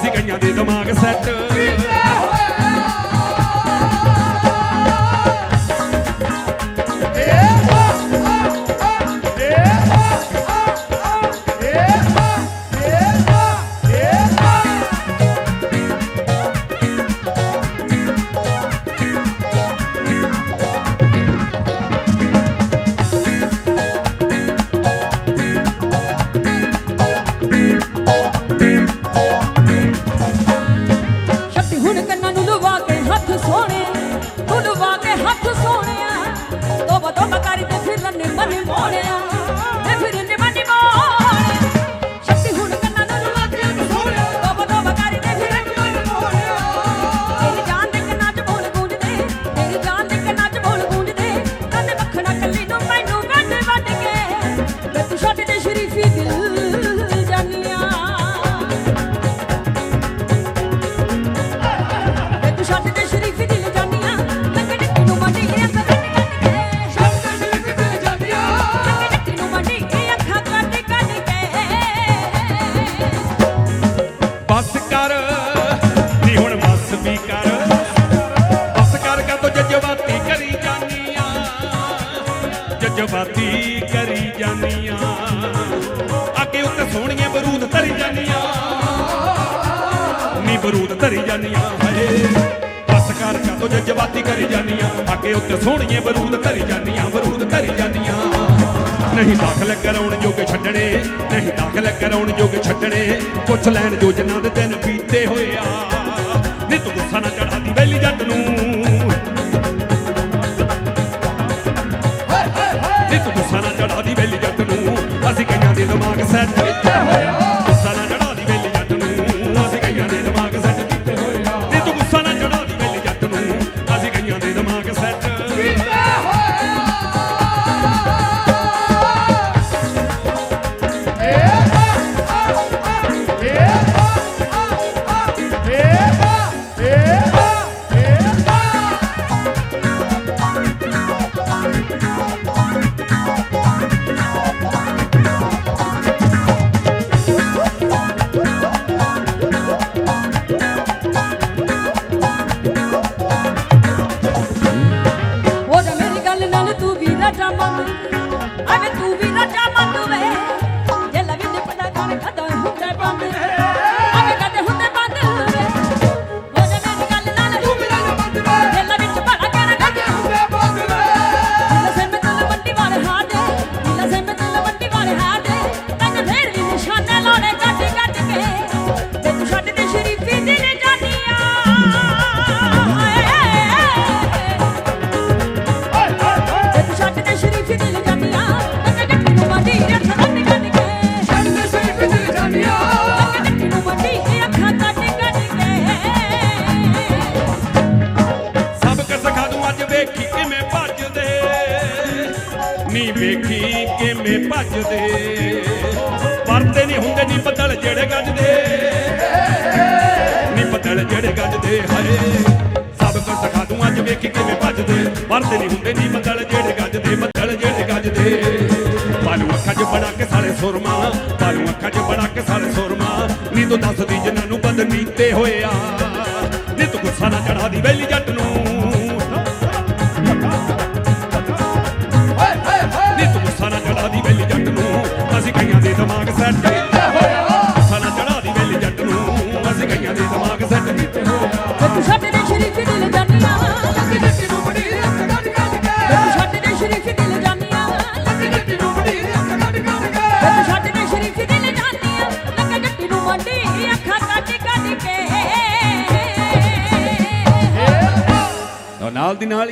Música minha vida é uma cassete ਬਰਬਾਦੀ ਕਰੀ ਜਾਨੀਆਂ। ਅੱਗੇ ਉੱਤੇ ਸੋਹਣੀਆਂ ਬਰੂਦ ਧਰੀ ਜਾਨੀਆਂ। ਨੀ ਬਰੂਦ ਧਰੀ ਜਾਨੀਆਂ, ਹਏ। ਬਸ ਕਰ ਕਦੋਂ ਜਜ਼ਬਾਤੀ ਕਰੀ ਜਾਨੀਆਂ। ਅੱਗੇ ਉੱਤੇ ਸੋਹਣੀਆਂ ਬਰੂਦ ਧਰੀ ਜਾਨੀਆਂ, ਬਰੂਦ ਧਰੀ ਜਾਨੀਆਂ। ਨਹੀਂ ਦਾਖਲ ਕਰਾਉਣ ਜੋਗੇ ਛੱਡਣੇ, ਨਹੀਂ ਦਾਖਲ ਕਰਾਉਣ ਜੋਗੇ ਛੱਡਣੇ। ਪੁੱਛ ਲੈਣ ਜੋ ਜਿਨ੍ਹਾਂ ਦੇ ਦਿਨ ਬੀਤੇ ਹੋਇਆ ਨੀ ਤੂੰ ਗੁੱਸਾ ਨਾ ਚੜਾਦੀ ਪਹਿਲੀ ਜੱਟ ਨੂੰ। ਦਿਮਾਗ ਸੈੱਟ Ah, ਭੱਜਦੇ। ਪਰਦੇ ਨਹੀਂ ਹੁੰਦੇ ਨੀ ਬੱਦਲ ਜਿਹੜੇ ਗੱਜਦੇ। ਨੀ ਬੱਦਲ ਜਿਹੜੇ ਗੱਜਦੇ, ਹਾਏ। ਸਭ ਕੁਝ ਦਿਖਾ ਦੂੰ, ਅੱਜ ਵੇਖੀ ਕਿਵੇਂ ਭੱਜਦੇ। ਪਰਦੇ ਨਹੀਂ ਹੁੰਦੇ ਨੀ ਬੱਦਲ ਜਿਹੜੇ ਗੱਜਦੇ, ਬੱਦਲ ਜਿਹੜੇ ਗੱਜਦੇ। ਪਾਲੂ ਅੱਖਾਂ 'ਚ ਬੜਾ ਕੇ ਸਾਲੇ ਸੁਰਮਾ ਪਾਲੂ ਅੱਖਾਂ 'ਚ ਬੜਾ ਕੇ ਸਾਲੇ ਸੁਰਮਾ। ਨੀ ਤੂੰ ਦੱਸਦੀ ਜਿਨ੍ਹਾਂ ਨੂੰ ਬਦਨੀਤੇ ਹੋਇਆ। ਨੀ ਤੂੰ ਗੁੱਸਾ ਨਾ ਚੜਾ ਦੀ ਵੈਲੀ ਜੱਟ ਨੂੰ। ਦਿਮਾਗ ਸੈੱਟ ਹੋਇਆ। ਗੁੱਸਾ ਨਾ ਚੜਾ ਦੀ ਵੈਲੀ ਜੱਟ ਨੂੰ ਅਸੀਂ ਕਈਆਂ ਦੇ ਦਿਮਾਗ ਸੈੱਟ ਕੀਤੇ ਹੋਇਆ ਵੇ ਤੂੰ ਸਾਡੇ ਦੇ ਸ਼ਰੀਫ ਦਿਲ ਜਾਨੀਆਂ। ਲੱਗੀ ਜੱਟੀ ਨੂੰ ਬੜੀ ਅੱਖ ਕੱਢ ਕੱਢ ਕੇ। ਤੂੰ ਸਾਡੇ ਦੇ ਸ਼ਰੀਫ ਦਿਲ ਜਾਨੀਆਂ। ਲੱਗੀ ਜੱਟੀ ਨੂੰ ਬੜੀ ਅੱਖ ਕੱਢ ਕੱਢ ਕੇ। ਤੂੰ ਸਾਡੇ ਦੇ ਸ਼ਰੀਫ ਦਿਲ ਜਾਨੀਆਂ। ਲੱਗੇ ਜੱਟੀ ਨੂੰ ਮੰਡੀ ਅੱਖਾਂ ਕੱਢ ਕੱਢ ਕੇ। ਨਾਲ ਦੀ ਨਾਲ